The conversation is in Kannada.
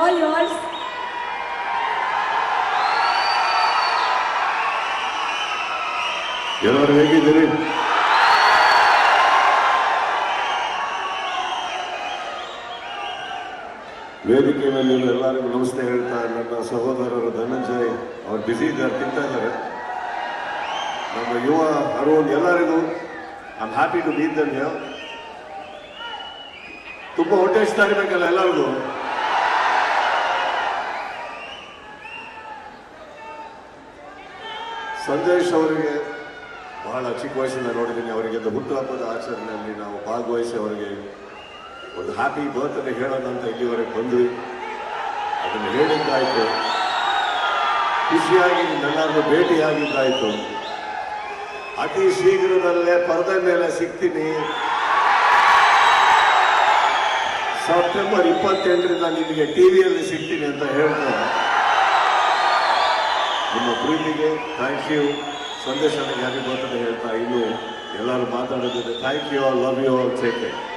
all yours. ಎಲ್ಲರೂ ಹೇಗಿದ್ದೀರಿ? ವೇದಿಕೆ ಮೇಲೆ ಎಲ್ಲರಿಗೂ ನಮಸ್ತೆ ಹೇಳ್ತಾ ನನ್ನ ಸಹೋದರರು ಧನಂಜಯ್ ಅವ್ರು ಬ್ಯುಸಿ ಇದ್ದಾರೆ, ತಿಂತಾ ಇದ್ದಾರೆ. ನಮ್ಮ ಯುವ ಅರುಣ್ ಎಲ್ಲರಿಗೂ ಐ ಹ್ಯಾಪಿ ಟು ಮೀಟ್ ದಮ್ ತುಂಬ ಹೊಟ್ಟೆ ಇರ್ಬೇಕಲ್ಲ ಎಲ್ಲರಿಗೂ. ಸಂದೇಶ್ ಅವರಿಗೆ ಬಹಳ ಚಿಕ್ಕ ವಯಸ್ಸಿಂದ ನೋಡಿದ್ದೀನಿ. ಅವರಿಗೆ ಹುಟ್ಟುಹಬ್ಬದ ಆಚರಣೆಯಲ್ಲಿ ನಾವು ಭಾಗವಹಿಸಿ ಅವರಿಗೆ ಒಂದು ಹ್ಯಾಪಿ ಬರ್ತ್ಡೇ ಹೇಳೋಣ ಅಂತ ಇಲ್ಲಿವರೆಗೆ ಬಂದ್ವಿ. ಅದನ್ನು ಹೇಳಿದ್ದಾಯಿತು. ಖುಷಿಯಾಗಿ ನನ್ನನ್ನು ಭೇಟಿಯಾಗಿದ್ದಾಯಿತು. ಅತಿ ಶೀಘ್ರದಲ್ಲೇ ಪರದೆ ಮೇಲೆ ಸಿಗ್ತೀನಿ. ಸೆಪ್ಟೆಂಬರ್ ಇಪ್ಪತ್ತೆಂಟರಿಂದ ನಿಮಗೆ ಟಿವಿಯಲ್ಲಿ ಸಿಗ್ತೀನಿ ಅಂತ ಹೇಳ್ತಾರೆ ಪ್ರೀತಿಗೆ ಥ್ಯಾಂಕ್ ಯು ಸಂದೇಶ ಹ್ಯಾಪಿ ಬರ್ತದೆ ಹೇಳ್ತಾ ಇನ್ನು ಎಲ್ಲರೂ ಮಾತಾಡೋದಿದೆ thank you all love you all take care